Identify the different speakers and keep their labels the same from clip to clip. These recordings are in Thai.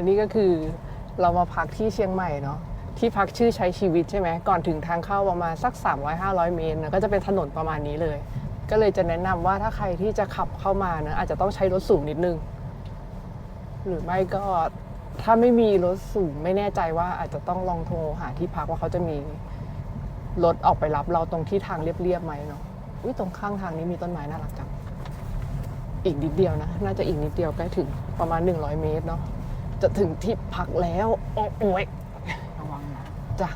Speaker 1: อันนี้ก็คือเรามาพักที่เชียงใหม่เนาะที่พักชื่อใช้ชีวิตใช่ไหมก่อนถึงทางเข้าประมาณสัก 300-500 เมตรนะก็จะเป็นถนนประมาณนี้เลย ก็เลยจะแนะนำว่าถ้าใครที่จะขับเข้ามานะอาจจะต้องใช้รถสูงนิดนึง หรือไม่ก็ถ้าไม่มีรถสูงไม่แน่ใจว่าอาจจะต้องลองโทรหาที่พักว่าเขาจะมีรถออกไปรับเราตรงที่ทางเรียบๆไหมเนาะอุ้ยตรงข้างทางนี้มีต้นไม้น่ารักจังอีกนิดเดียวนะ น่าจะอีกนิดเดียวใกล้ถึงประมาณ 100 เมตรเนาะ จะถึงที่พักแล้วโอ้โอย
Speaker 2: ระวังนะ
Speaker 1: จ้ะ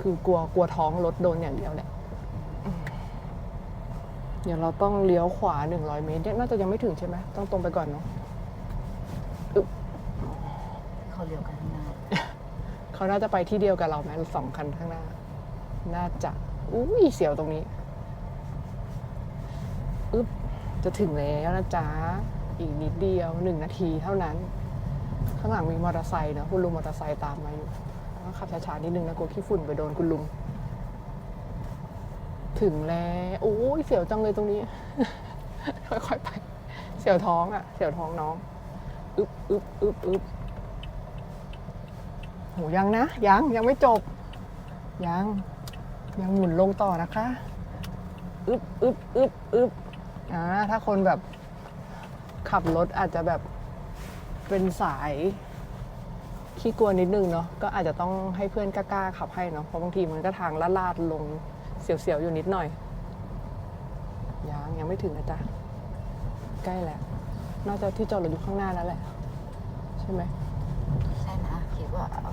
Speaker 1: คือกลัวกลัวท้องรถโดนอย่างเดียวแหละอืมเดี๋ยวเราต้องเลี้ยวขวา 100 เมตรเนี่ยน่าจะยังไม่ถึงใช่ไหมต้องตรงไปก่อนเนาะ
Speaker 2: เขาเลี้ยวกันข้างหน้า
Speaker 1: เขาน่าจะไปที่เดียวกับเราไหมสองคันข้างหน้า น่าจะอุ้ยเสียวตรงนี้อึ๊บจะถึงแล้วนะจ๊ะอีกนิดเดียวหนึ่งนาทีเท่านั้น ข้างหลังมีมอเตอร์ไซค์นะคุณลุงมอเตอร์ไซค์ตามมาอยู่ต้องขับช้าๆนิดนึงนะกลัวขี้ฝุ่นไปโดนคุณลุง ถึงแล้ว โอ้ยเสียวจังเลยตรงนี้ ค่อยๆไป เสียวท้องอะ เสียวท้องน้อง อึ๊บอึ๊บอึ๊บอึ๊บโหยังนะ ยังยังไม่จบ ยัง ยังหมุนลงต่อนะคะอึบอึบอึบอึบอ่าถ้าคนแบบขับรถอาจจะแบบ เป็นสายขี้กลัวนิดนึงเนาะก็อาจจะต้องให้เพื่อนกล้าๆขับให้เนาะเพราะบางทีมันก็ทางลาดๆลงเสียวๆอยู่นิดหน่อยยังยังไม่ถึงนะจ๊ะใกล้แล้วน่าจะที่จอดรถอยู่ข้างหน้าแล้วแหละ ใช่ไหม
Speaker 2: ใช่นะคิดว่าเอา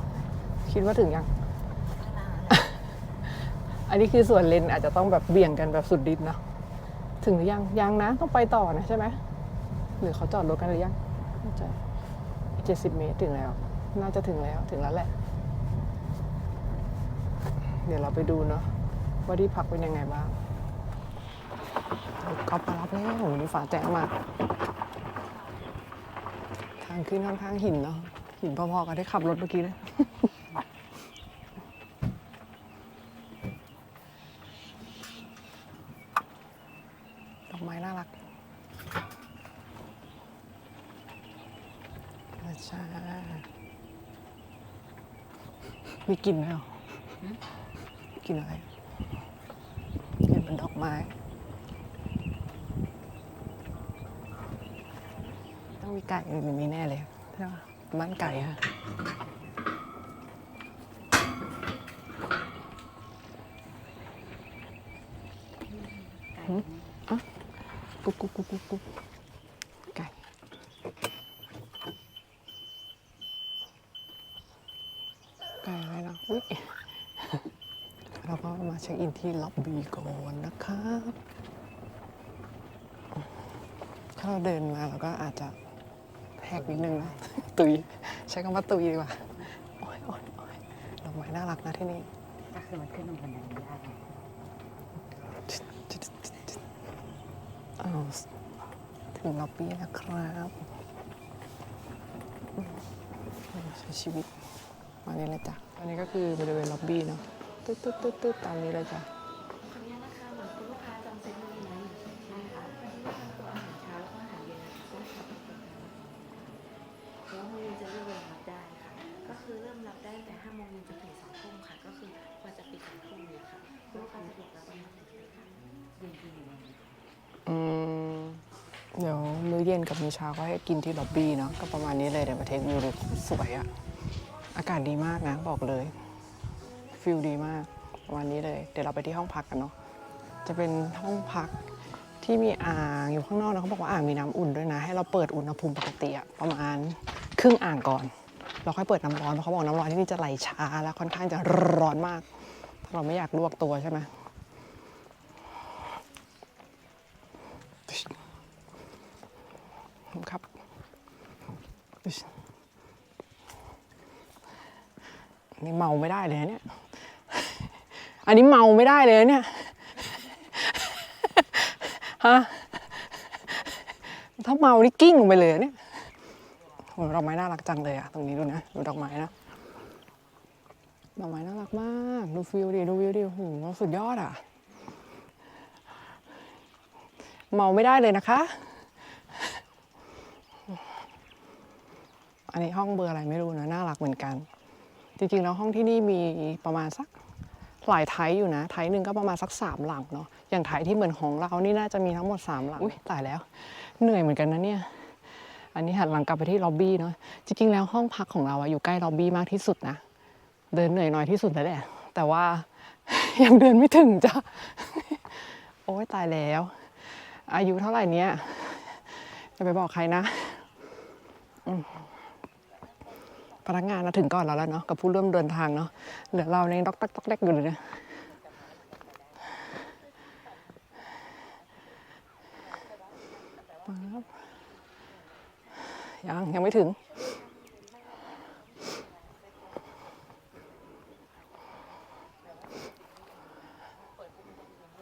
Speaker 1: คิดว่าถึงยัง
Speaker 2: ข้างหน้าแหละ
Speaker 1: อันนี้คือส่วนเลนอาจจะต้องแบบเบี่ยงกันแบบสุดฤทธิ์เนอะถึงหรือยังยังนะต้องไปต่อนะใช่ไหมหรือเขาจอดรถกันหรือยังน่าจะเจ็ ดสิบเมตรถึงแล้ว น่าจะถึงแล้วถึงแล้วแหละ เดี๋ยวเราไปดูเนาะว่าที่พักเป็นยังไงบ้างเขาไปรับแล้วโอ้โหนี่ฝาแจ้งมากทางขึ้นค่อนข้างหินเนาะหินพอๆกับที่ขับรถเมื่อกี้เลย ดอกไม้น่ารักอาชา มีกลิ่นไหมอะกลิ่นอะไรกลิ่นเป็นดอกไม้ต้องมีไก่หรือมีแน่เลยใช่ปะบ้านไก่ค่ะกุ๊กกุ๊กกุ๊กกุ๊กกุ๊กไก่ ไก่อะไรนะอุ้ย เราก็ มาเช็คอินที่ล็อบบี้ก่อนนะครับ ถ้าเราเดินมาเราก็อาจจะแหกนิดนึงนะตุย ใช้คำว่าตุยดีกว่า โอ้ยโอ้ยโอ้ยดอกไม้น่ารักนะที่นี่
Speaker 2: ก็คือมันขึ้นลงบันไดไม่ได้ไง
Speaker 1: อ้าวถึงล็อบบี้แล้วครับอืมใช้ชีวิตมานี่เลยจ้ะอันนี้ก็คือบริเวณล็อบบี้เนาะ ตึ๊ดตึ๊ดตึ๊ดตึ๊ดตามนี้เลยจ้ะ
Speaker 3: ขออนุญาตนะคะเหมือนคุณลูกค้าจองเซ็ตมาเลยนะใช่ค่ะวันนี้ทำตัวอาหารเช้าแล้วก็อาหารเย็นนะคะต้องทำเป็นประจำแล้วโมงเย็นจะเริ่มรับได้ค่ะ ก็คือเริ่มรับได้ตั้งแต่5โมงเย็นจนถึง2ทุ่มค่ะ ก็คือกว่าจะปิด2ทุ่มเลยค่ะคุณลูกค้าสะดวกรับประมาณถึงเลยค่ะ
Speaker 2: เย็นที่อยู่วันนี้
Speaker 1: อืมเดี๋ยวมื้อเย็นกับมื้อเช้าก็ให้กินที่ล็อบบี้เนาะก็ประมาณนี้เลยเดี๋ยวมาเทควิวดูสวยอะอากาศดีมากนะบอกเลย ฟิลดีมากประมาณนี้เลย เดี๋ยวเราไปที่ห้องพักกันเนาะจะเป็นห้องพักที่มีอ่างอยู่ข้างนอกนะเขาบอกว่าอ่างมีน้ำอุ่นด้วยนะ ให้เราเปิดอุณหภูมิปกติอะประมาณครึ่งอ่างก่อน เราค่อยเปิดน้ำร้อนเพราะเขาบอกน้ำร้อนที่นี่จะไหลช้าและค่อนข้างจะร้อนมาก ถ้าเราไม่อยากลวกตัวใช่ไหมครับนี่เมาไม่ได้เลยเนี่ย อันนี้เมาไม่ได้เลยเนี่ยฮะถ้าเมานี่กิ้งลงไปเลยเนี่ยโหดอกไม้น่ารักจังเลยอะตรงนี้ดูนะดูดอกไม้นะดอกไม้น่ารักมากดูฟิลดิดูวิวดิโอ้โหสุดยอดอะเมาไม่ได้เลยนะคะ อันนี้ห้องเบอร์อะไรไม่รู้นะน่ารักเหมือนกัน จริงๆแล้วห้องที่นี่มีประมาณสัก หลายไทยอยู่นะไทยหนึ่งก็ประมาณสักสามหลังเนาะอย่างไทยที่เหมือนของเรานี่น่าจะมีทั้งหมดสามหลังอุ้ยตายแล้ว เหนื่อยเหมือนกันนะเนี่ยอันนี้หันหลังกลับไปที่ล็อบบี้เนาะจริงๆแล้วห้องพักของเราอะอยู่ใกล้ล็อบบี้มากที่สุดนะเดินเหนื่อยน้อยที่สุดแล้วแหละแต่ว่ายังเดินไม่ถึงจ้ะโอ้ยตายแล้ว อายุเท่าไหร่เนี้ยจะไปบอกใครนะอืม พนักงานนะถึงก่อนเราแล้วเนาะกับผู้ริ่มเดินทางเนาะเหลือเราในยดอกตักตอกแรกอยู่เลยเนี่ยปั๊บยัง ยังไม่ถึง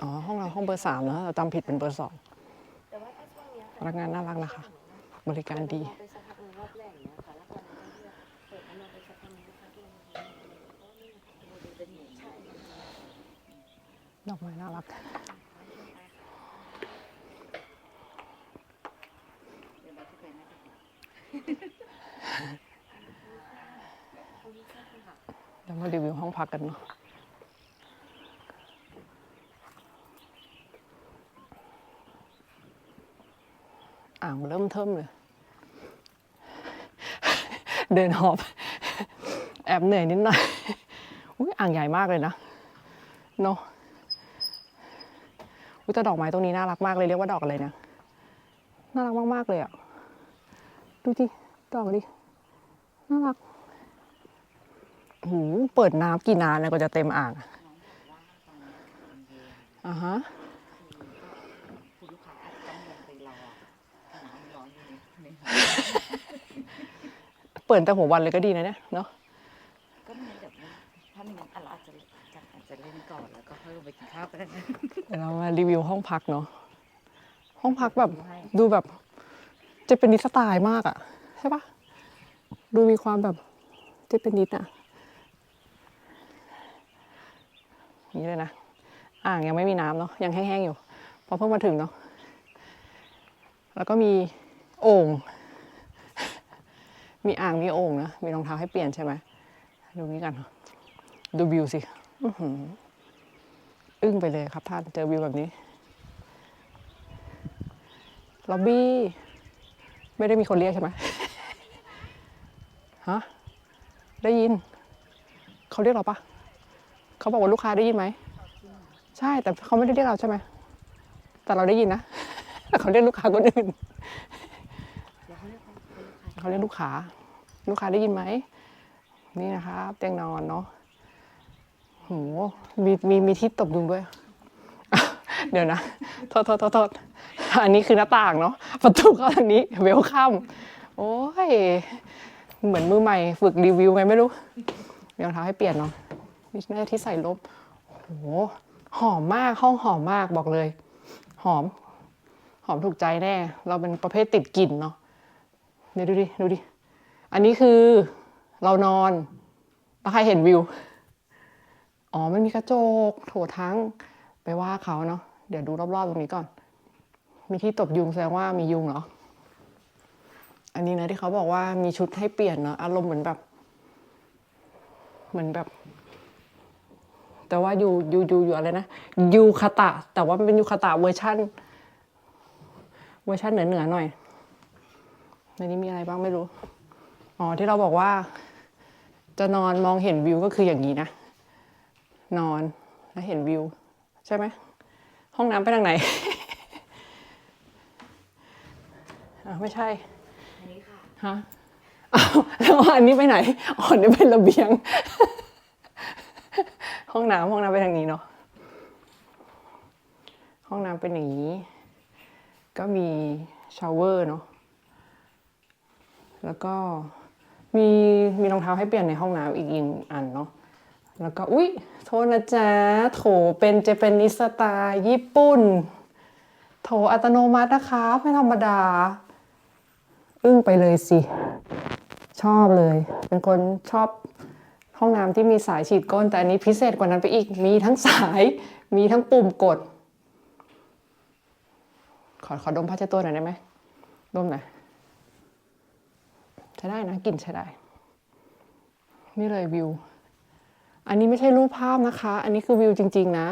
Speaker 1: อ๋อ ห้องเราห้องเบอร์สามนะเราจำผิดเป็นเบอร์สองพนักงานน่ารักนะคะ บริการดี
Speaker 3: ไปสักพักหนึ่งรอบแรกอย่างเนี้ยค่ะแล้วตอนนั้นก็เปิดมาไปสักพักหนึงนะคะที่มันดูเป็นอย่างใช่
Speaker 1: ดอกไม้น่ารัก
Speaker 2: เดี๋ยวเรา
Speaker 1: ดูวมารีวิวห้องพักกันเนาะอ่างเริ่มเทิมเลย เดินหอบ แอบเหนื่อยนิดหน่อย อุ้ยอ่างใหญ่มากเลยนะเนาะ อุ้ยแต่ดอกไม้ตรงนี้น่ารักมากเลยเรียกว่าดอกอะไรนะ น่ารักมากๆเลยอะดูดิดอกดิ น่ารักหูเปิดน้ำกี่นานนะก็จะเต็มอ่างอะอ่าฮะ
Speaker 2: คุณลูกค้าอาจจะต้องลงไปรอน้ำร้อนอยู่ในห้อง
Speaker 1: เปิดแต่หัววันเลยก็ดีนะเนี่ยเนาะ
Speaker 2: ไปกินข้าวก็ได้นะ
Speaker 1: เดี๋ยวเรามารีวิวห้องพักเนาะห้องพักแบบดูแบบเจแปนิสสไตล์มากอะใช่ปะดูมีความแบบเจแปนิสอะอย่างนี้เลยนะอ่างยังไม่มีน้ำเนาะยังแห้งๆอยู่เพอเพิ่งมาถึงเนาะแล้วก็มีโอ่งมีอ่างมีโอ่งนะมีรองเท้าให้เปลี่ยนใช่ไหมดูนี้กันดูวิวสิ อื้อหือ อึ้งไปเลยครับท่านเจอวิวแบบนี้ล็อบบี้ ไม่ได้มีคนเรียกใช่ไหมฮะได้ยิน เขาเรียกเราปะเขาบอกว่าลูกค้าได้ยินไหม ใช่แต่เขาไม่ได้เรียกเราใช่ไหมแต่เราได้ยินนะเขาเรียกลูกค้าคนอื่น
Speaker 2: เขาเรียก
Speaker 1: ลูกค้า ลูกค้าได้ยินไหม นี่นะครับเตียงนอนเนาะ โหมีมีมีที่ตบยุงด้วย เดี๋ยวนะโทษโทษโทษโทษอันนี้คือหน้าต่างเนาะประตูเข้าทางนี้เวลคัมโอ้ย เหมือนมือใหม่ฝึกรีวิวไงไม่รู้รองเท้าให้เปลี่ยนเนาะนี่น่าจะที่ใส่ลบโหหอมมากห้องหอมมากบอกเลย หอม หอมถูกใจแน่ เราเป็นประเภทติดกลิ่นเนาะเดี๋ยวดูดิ ดูดิ อันนี้คือเรานอนแล้วใครเห็นวิว อ๋อมันมีกระจกโถทั้งไปว่าเขาเนาะเดี๋ยวดูรอบๆตรงนี้ก่อน มีที่ตบยุงแสดงว่ามียุงเหรอ อันนี้นะที่เขาบอกว่ามีชุดให้เปลี่ยนเนาะอารมณ์เหมือนแบบ เหมือนแบบ แต่ว่าอยู่อยู่อยู่อยู่อะไรนะยูคาตะ แต่ว่ามันเป็นยูคาตะเวอร์ชั่น เวอร์ชันเหนือเหนือหน่อยในนี้มีอะไรบ้างไม่รู้ อ๋อที่เราบอกว่า จะนอนมองเห็นวิวก็คืออย่างนี้นะ นอนแล้วเห็นวิว ใช่ไหม ห้องน้ำไปทางไหนอะไม่ใช่
Speaker 2: อันนี้ค่ะ
Speaker 1: ฮะอ้าวแล้วอันนี้ไปไหนอ๋ออันนี่เป็นระเบียง ห้องน้ำห้องน้ำไปทางนี้เนาะห้องน้ำเป็นอย่างนี้ ก็มีชาวเวอร์เนาะแล้วก็มีมีรองเท้าให้เปลี่ยนในห้องน้ำอีกอีกอันเนาะ แล้วก็อุ๊ยโทษนะจ๊ะโถเป็นเจแปนิสตล์ญี่ปุ่น โถอัตโนมัตินะคะไม่ธรรมดา อึ้งไปเลยสิ ชอบเลย เป็นคนชอบห้องน้ำที่มีสายฉีดก้น แต่อันนี้พิเศษกว่านั้นไปอีกมีทั้งสายมีทั้งปุ่มกด ขอขอดมผ้าเช็ดตัวหน่อยได้ไหมดมหน่อยใช้ได้นะกลิ่นใช้ได้ นี่เลยวิว อันนี้ไม่ใช่รูปภาพนะคะ อันนี้คือวิวจริง ๆ นะ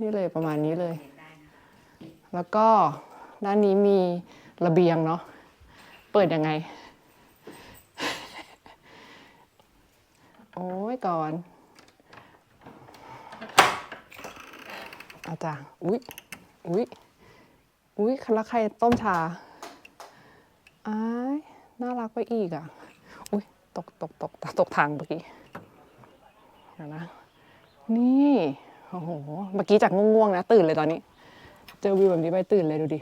Speaker 1: นี่เลยประมาณนี้เลย แล้วก็ด้านนี้มีระเบียงเนาะ เปิดยังไง โอ้ยก่อน อาจารย์ อุ๊ย อุ๊ย อุ๊ยแล้วใครต้มชาอ้ายน่ารักไปอีกอะ อุ๊ย ตกตกตกตกทางเมื่อกี้ ดี๋ยวนะ นี่โอ้โหเมื่อกี้จากง่วงๆนะ ตื่นเลยตอนนี้ เจอวิวแบบนี้ไปตื่นเลยดูดิ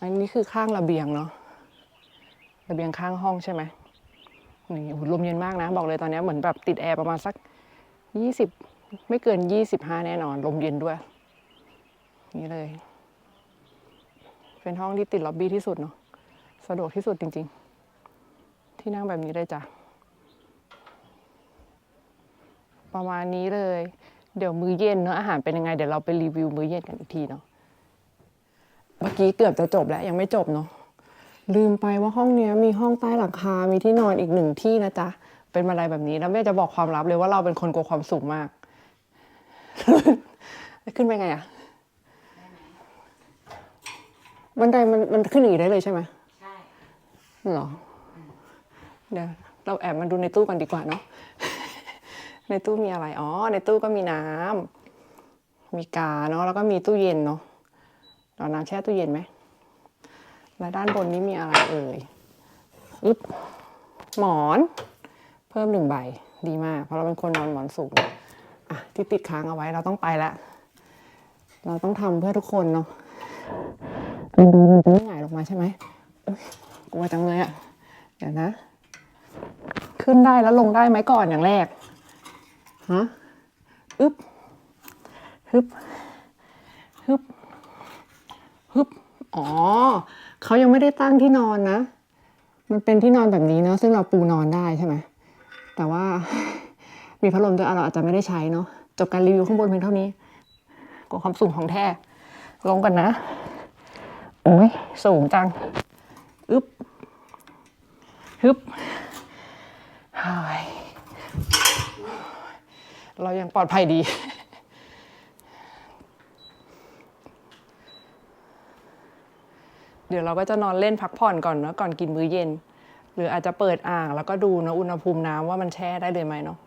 Speaker 1: อันนี้คือข้างระเบียงเนาะระเบียงข้างห้องใช่ไหมนี่โอ้ลมเย็นมากนะ บอกเลยตอนนี้เหมือนแบบติดแอร์ประมาณสักยี่สิบไม่เกินยี่สิบห้าแน่นอน ลมเย็นด้วย นี่เลย เป็นห้องที่ติดล็อบบี้ที่สุดเนาะสะดวกที่สุดจริง ๆ ที่นั่งแบบนี้เลยจ้ะ ประมาณนี้เลย เดี๋ยวมื้อเย็นเนาะอาหารเป็นยังไง เดี๋ยวเราไปรีวิวมื้อเย็นกันอีกทีเนาะเมื่อกี้เกือบจะจบแล้วยังไม่จบเนาะลืมไปว่าห้องเนี้ยมีห้องใต้หลังคา มีที่นอนอีกหนึ่งที่นะจ๊ะ เป็นบันไดแบบนี้แล้วแม่จะบอกความลับเลยว่าเราเป็นคนกลัวความสูงมาก ขึ้นไปไงอะบันไดมันมันขึ้นอย่างนี้ได้เลยใช่ไหม
Speaker 2: ใช่
Speaker 1: เหรอ เดี๋ยวเราแอบมาดูในตู้กันดีกว่าเนาะ ในตู้มีอะไร อ๋อ ในตู้ก็มีน้ำมีกาเนาะ แล้วก็มีตู้เย็นเนาะเอาน้ำแช่ตู้เย็นไหม และด้านบนนี้มีอะไรเอ่ย อึ๊บ หมอน เพิ่มหนึ่งใบ ดีมาก เพราะเราเป็นคนนอนหมอนสูงอะ ที่ติดค้างเอาไว้ เราต้องไปละเราต้องทำเพื่อทุกคนเนาะมันดูมันจะไม่หงายลงมาใช่ไหมกลัวจังเลยอะเดี๋ยวนะ ขึ้นได้แล้วลงได้ไหมก่อนอย่างแรก ฮะอึบฮึบฮึบฮึบอ๋อเขายังไม่ได้ตั้งที่นอนนะ มันเป็นที่นอนแบบนี้เนาะซึ่งเราปูนอนได้ใช่ไหมแต่ว่ามีพัดลมด้วยเราอาจจะไม่ได้ใช้เนาะจบการรีวิวข้างบนเพียงเท่านี้กลัวความสูงของแท้ลงกันนะโอ้ยสูงจังอึบฮึบเฮ้ย เรายังปลอดภัยดี เดี๋ยวเราก็จะนอนเล่นพักผ่อนก่อนเนาะก่อนกินมื้อเย็น หรืออาจจะเปิดอ่าง แล้วก็ดูนะอุณหภูมิน้ำว่ามันแช่ได้เลยไหมเนาะ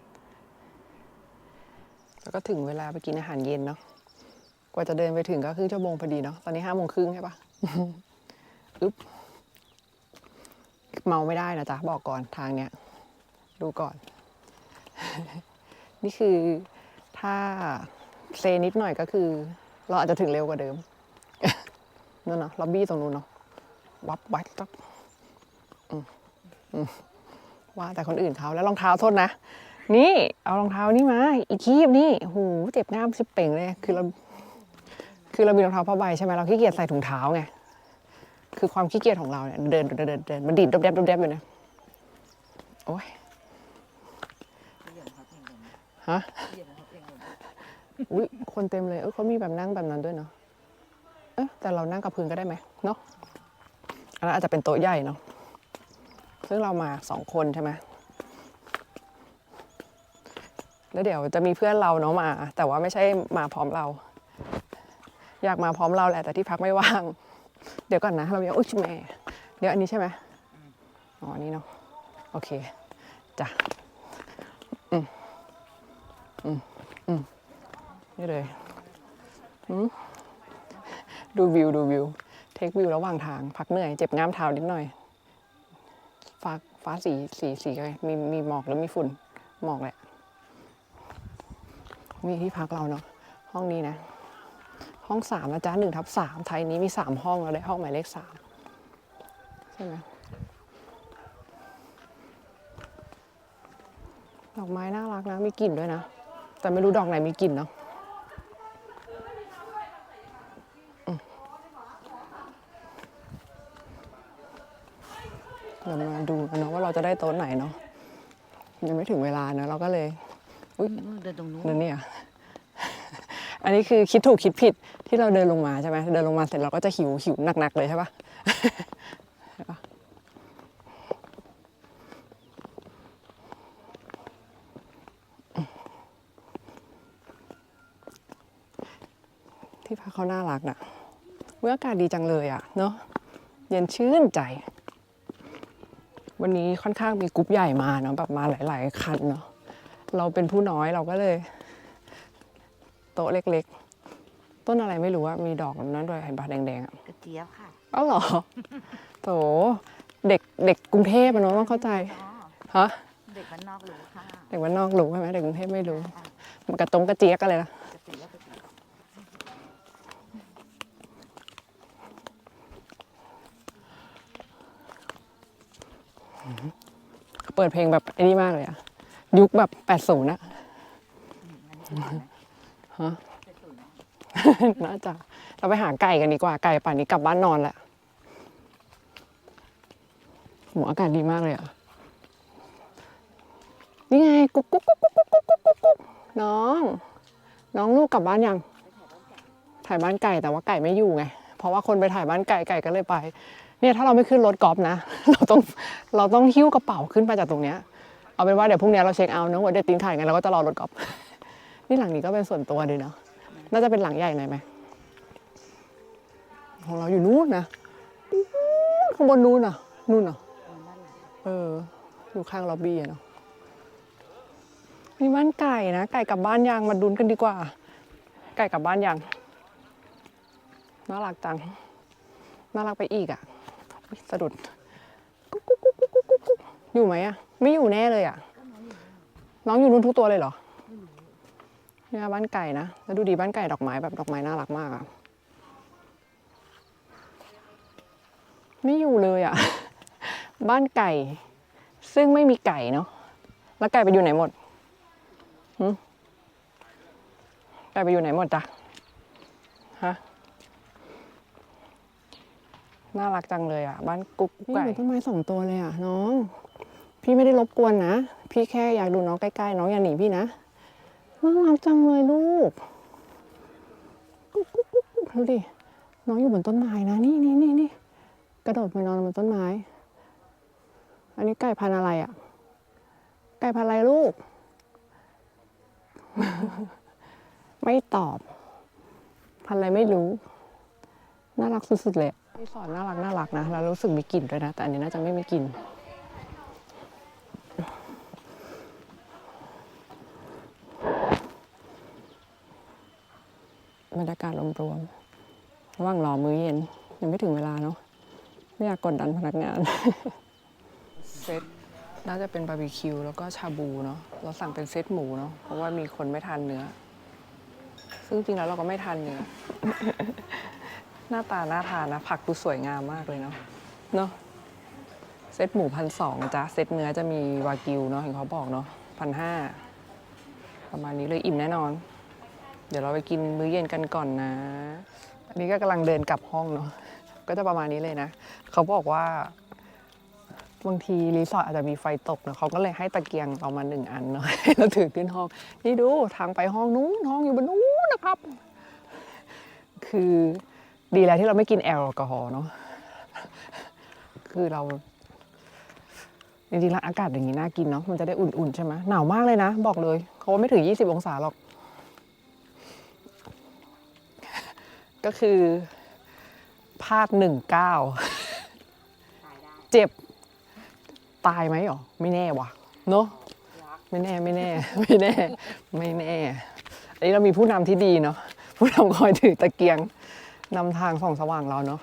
Speaker 1: แล้วก็ถึงเวลาไปกินอาหารเย็นเนาะกว่าจะเดินไปถึงก็ครึ่งชั่วโมงพอดีเนาะตอนนี้ห้าโมงครึ่งใช่ปะอึ๊บเมาไม่ได้นะจ๊ะ บอกก่อนทางเนี้ย ดูก่อน นี่คือถ้าเซนิดหน่อยก็คือ เราอาจจะถึงเร็วกว่าเดิมนั่นเนาะล็อบบี้ตรงนู้นเนาะวับวับตับอืมอืมว่าแต่คนอื่นเขาแล้วรองเท้าโทษนะ นี่ เอารองเท้านี่มา อีกคีบนี่โหเจ็บง่ามสิบเป่งเลยคือเราคือเรามีรองเท้าผ้าใบใช่ไหมเราขี้เกียจใส่ถุงเท้าไงคือความขี้เกียจของเราเนี่ยเดินเดินเดินเดินมันดีดดบแดบดบแดบอยู่นะโอ้ย
Speaker 2: เหยียบเขาเองเลยนะ
Speaker 1: ฮะ
Speaker 2: อุ้ย
Speaker 1: คนเต็มเลย เออเขามีแบบนั่งแบบนั้นด้วยเนาะ เอ๊ะแต่เรานั่งกับพื้นก็ได้ไหมเนาะอันนั้นอาจจะเป็นโต๊ะใหญ่เนาะ ซึ่งเรามาสองคนใช่ไหมแล้วเดี๋ยวจะมีเพื่อนเราเนาะมา แต่ว่าไม่ใช่มาพร้อมเรา อยากมาพร้อมเราแหละแต่ที่พักไม่ว่าง เดี๋ยวก่อนนะ เรายังอุ้ยแม่ เดี๋ยวอันนี้ใช่ไหมอ๋ออันนี้เนาะ โอเค จ้ะ อืม อืมอืมนี่เลยดูวิวดูวิว เทควิวระหว่างทาง พักเหนื่อย เจ็บง่ามเท้านิดหน่อย ฟ้าฟ้าสีสีสีอะไรมีมีหมอกแล้วมีฝุ่น หมอกแหละ มีที่พักเราเนาะ ห้องนี้นะ ห้องสามนะจ๊ะหนึ่งทับสามไทยนี้มีสามห้องเราได้ห้องหมายเลขสามใช่ไหมดอกไม้น่ารักนะ มีกลิ่นด้วยนะ แต่ไม่รู้ดอกไหนมีกลิ่นเนาะอืมเดี๋ยวมาดูกันเนาะว่าเราจะได้โต๊ะไหนเนาะยังไม่ถึงเวลาเนาะเราก็เลยอุ๊ย
Speaker 2: นู่นเดินตรงนู้น
Speaker 1: นั่นเนี่ยอันนี้คือคิดถูกคิดผิดที่เราเดินลงมาใช่ไหมเดินลงมาเสร็จเราก็จะหิวหิวหนักๆเลยใช่ปะใช่ปะ ที่พักเขาน่า รักนะเมื่ออากาศดีจังเลยอะเนาะเย็นชื่นใจ วันนี้ค่อนข้างมีกรุ๊ปใหญ่มาเนาะแบบมาหลาย ๆ คันเนาะเราเป็นผู้น้อยเราก็เลย โต๊ะเล็ก ๆ ต้นอะไรไม่รู้ว่ามีดอกแบบนั้นด้วยเห็นปะแดงๆอะ
Speaker 2: กระเจี๊ยบค่ะ
Speaker 1: เอ้าเหรอโถเด็กเด็กกรุงเทพอะเนาะต้องเข้าใจ
Speaker 2: อ๋อ
Speaker 1: ฮะ
Speaker 2: เด็กบ้านนอกรู้ค่ะ
Speaker 1: เด็กวันนอกรู้ใช่ไหมเด็กกรุงเทพไม่รู้มันกระตรงกระเจี๊ยกกันเลยนะ
Speaker 2: กระเจี๊ยบกระเจี๊ยบ
Speaker 1: เปิดเพลงแบบไอ้นี่มากเลยอะยุคแบบ80นะ
Speaker 2: อืมอันยไหม
Speaker 1: ฮะ
Speaker 2: น่า
Speaker 1: จะเราไปหาไก่กันดีกว่าไก่ป่านนี้กลับบ้านนอนแหละหมูอากาศดีมากเลยอะนี่ไงกุ๊กกุ๊กกุ๊กกุ๊กกุ๊กกุ๊กกุ๊กกุ๊กกุ๊กน้อง น้องลูกกลับบ้านยัง ถ่ายบ้านไก่แต่ว่าไก่ไม่อยู่ไง เพราะว่าคนไปถ่ายบ้านไก่ไก่ก็เลยไป เนี่ยถ้าเราไม่ขึ้นรถกอล์ฟนะ เราต้องเราต้องหิ้วกระเป๋าขึ้นไปจากตรงเนี้ยเอาเป็นว่าเดี๋ยวพรุ่งนี้เราเช็คเอาท์เนอะว่าเดี๋ยวติ้งถ่ายกันเราก็จะรอรถกอล์ฟนี่หลังนี้ก็เป็นส่วนตัวดีเนาะน่าจะเป็นหลังใหญ่หน่อยไหมของเราอยู่นู้นนะข้างบนนู้นน่ะนู่น
Speaker 2: เออนั่นแหละ
Speaker 1: เอออยู่ข้างล็อบบี้อะเนาะมีบ้านไก่นะไก่กลับบ้านยังมาดุนกันดีกว่า ไก่กลับบ้านยังน่ารักจังน่ารักไปอีกอะ สะดุดกุ๊กกุ๊กกุ๊กกุ๊กกุ๊กกุ๊กอยู่ไหมอะไม่อยู่แน่เลยอะน้องอยู่นู่นทุกตัวเลยเหรอเนี่ยบ้านไก่นะแล้วดูดีบ้านไก่ดอกไม้แบบดอกไม้น่ารักมากอะไม่อยู่เลยอะบ้านไก่ ซึ่งไม่มีไก่เนาะแล้วไก่ไปอยู่ไหนหมดไก่ไปอยู่ไหนหมดจ๊ะฮะ น่ารักจังเลยอะ บ้านกุ๊กไก่ต้นไม้สองตัวเลยอะน้อง พี่ไม่ได้รบกวนนะ พี่แค่อยากดูน้องใกล้ๆ น้องอย่าหนีพี่นะน่ารักจังเลยลูกกุ๊กกุ๊กกุ๊กดูดิน้องอยู่บนต้นไม้นะนี่นี่นี่นี่กระโดดไปนอนบนต้นไม้ อันนี้ไก่พันธุ์อะไรอะ ไก่พันธุ์อะไรลูก ไม่ตอบ พันธุ์อะไรไม่รู้ น่ารักสุดๆเลย รีสอร์ทน่ารักน่ารักนะแล้วรู้สึกมีกลิ่นด้วยนะ แต่อันนี้น่าจะไม่มีกลิ่นบรรยากาศรวมๆระหว่างรอมื้อเย็น ยังไม่ถึงเวลาเนาะไม่อยากกดดันพนักงานเซตน่าจะเป็นบาร์บีคิวแล้วก็ชาบูเนาะเราสั่งเป็นเซตหมูเนาะเพราะว่ามีคนไม่ทานเนื้อ ซึ่งจริงแล้วเราก็ไม่ทานเนื้อ น้าตาน่าทานนะ ผักดูสวยงามมากเลยเนาะเนาะเซตหมูพันสองจ้ะเซตเนื้อจะมีวากิวเนาะเห็นเขาบอกเนาะพันห้าประมาณนี้เลยอิ่มแน่นอน เดี๋ยวเราไปกินมื้อเย็นกันก่อนนะอันนี้ก็กำลังเดินกลับห้องเนาะก็จะประมาณนี้เลยนะ เขาบอกว่าบางทีรีสอร์ทอาจจะมีไฟตกเนอะเขาก็เลยให้ตะเกียงเรามาหนึ่งอันเนาะเราถือขึ้นห้อง นี่ดูทางไปห้องนู้นห้องอยู่บนนู้นนะครับ คือ ดีแล้วที่เราไม่กินแอลกอฮอล์เนาะคือเราจริงๆแล้วอากาศอย่างนี้น่ากินเนาะมันจะได้อุ่นๆใช่ไหมหนาวมากเลยนะ บอกเลยเขาว่าไม่ถึง 20 องศาหรอก ก็คือพลาดหนึ่งเก้า
Speaker 2: ตายได้
Speaker 1: เจ็บ ตายไหมหรอ ไม่แน่ว่ะเนอะ
Speaker 2: รัก
Speaker 1: ไม่แน่ไม่แน่ ไม่แน่ ไม่แน่อันนี้เรามีผู้นำที่ดีเนาะผู้นำคอยถือตะเกียง นำทางส่องสว่างเราเนาะ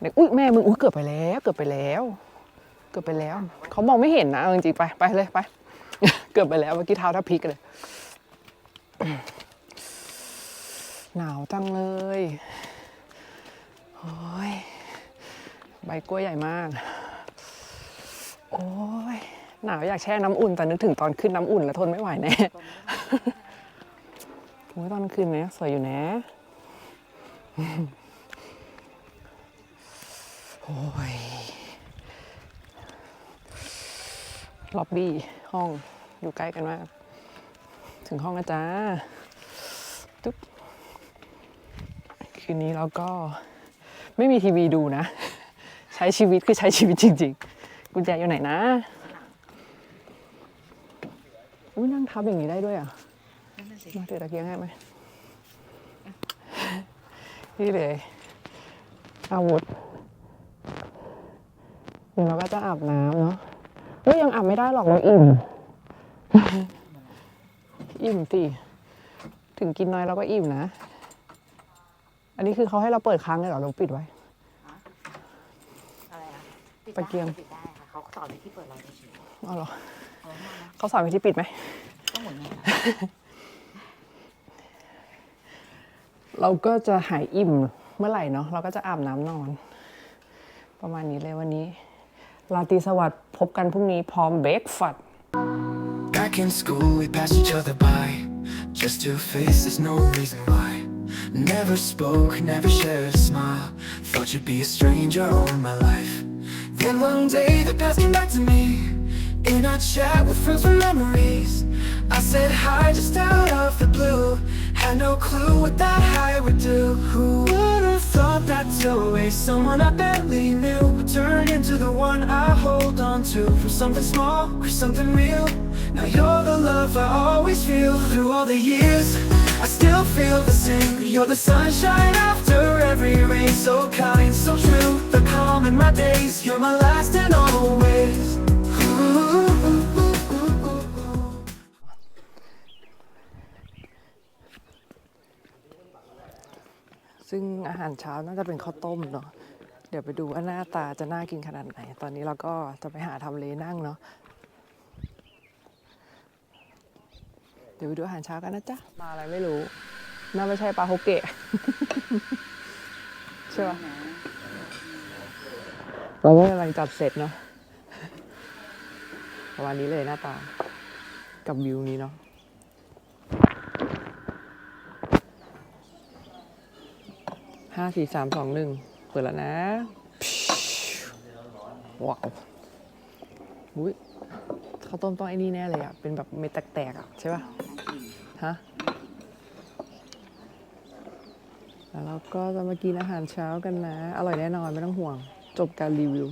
Speaker 1: เด็กอุ้ยแม่มึงอุ้ยเกือบไปแล้วเกือบไปแล้ว เกือบไปแล้ว เขามองไม่เห็นนะเอาจริงๆไปไปเลยไป เกือบไปแล้วเมื่อกี้เท้าทับพลิกเลย หนาวจังเลยโอ้ยใบกล้วยใหญ่มาก โอ้ยหนาวอยากแช่น้ำอุ่นแต่นึกถึงตอนขึ้นน้ำอุ่นแล้วทนไม่ไหวแน่โอ้ยตอนกลางคืนเนี้ยสวยอยู่นะ โอ้ยล็อบบี้ห้องอยู่ใกล้กันมาก ถึงห้องนะจ๊ะจุ๊บคืนนี้เราก็ไม่มีทีวีดูนะ ใช้ชีวิตคือใช้ชีวิตจริง ๆ กุญแจอยู่ไหนนะอุ้ยนั่งทับอย่างนี้ได้ด้วยอะ
Speaker 2: นั่นน่ะสิ
Speaker 1: มาถือตะเกียงให้ไหมนี่เลยอาวุธ เดี๋ยวเราก็จะอาบน้ำเนาะเฮ้ยยังอาบไม่ได้หรอกเราอิ่ม อิ่มสิถึงกินน้อยเราก็อิ่มนะ อันนี้คือเขาให้เราเปิดค้างเลยเหรอเราปิดไว้
Speaker 2: อะไรอะปิด
Speaker 1: ตะเกียง
Speaker 2: ได้ปิดได้ค่ะเขาสอนวิธีเปิดเราเฉย
Speaker 1: เอาเหรอ
Speaker 2: ๆเอามากนะ
Speaker 1: เขาสอนวิธีปิดไหม
Speaker 2: ก็หมุนไงคะ
Speaker 1: เราก็จะหายอิ่มเมื่อไหร่เนาะเราก็จะอาบน้ำนอน ประมาณนี้เลยวันนี้ ราตรีสวัสดิ์พบกันพรุ่งนี้พร้อมเบรกฟัด
Speaker 4: Back in school, we passed each other by. Just two faces, no reason why. Never spoke, never shared a smile. Thought you'd be a stranger all my life. Then one day, the past came back to me. In our chat with friends from memories. I said hi just out of the blue. Had no clue what that high would do. Who would have thought that to waste someone I barely knew turn into the one I hold on to. From something small or something real. Now you're the love I always feel. Through all the years, I still feel the same. You're the sunshine after every rain. So kind, so true. The calm in my days. You're my last and always. Ooh.
Speaker 1: ซึ่งอาหารเช้าน่าจะเป็นข้าวต้มเนาะ เดี๋ยวไปดูว่าหน้าตาจะน่ากินขนาดไหน ตอนนี้เราก็จะไปหาทำเลนั่งเนาะ เดี๋ยวไปดูอาหารเช้ากันนะจ๊ะปลาอะไรไม่รู้ น่าไม่ใช่ปลาโฮเกะใช่ปะเราก็กำลังจัดเสร็จเนาะ ประมาณนี้เลยหน้าตา กับวิวนี้เนาะห้าสี่สามสองหนึ่ง เปิดแล้วนะ ว้าวอุ้ยข้าวต้มต้องไอ้นี่แน่เลยอะเป็นแบบเม็ดแตกๆอะใช่ป่ะ ฮะ แล้วเราก็จะมากินอาหารเช้ากันนะ อร่อยแน่นอนไม่ต้องห่วง จบการรีวิว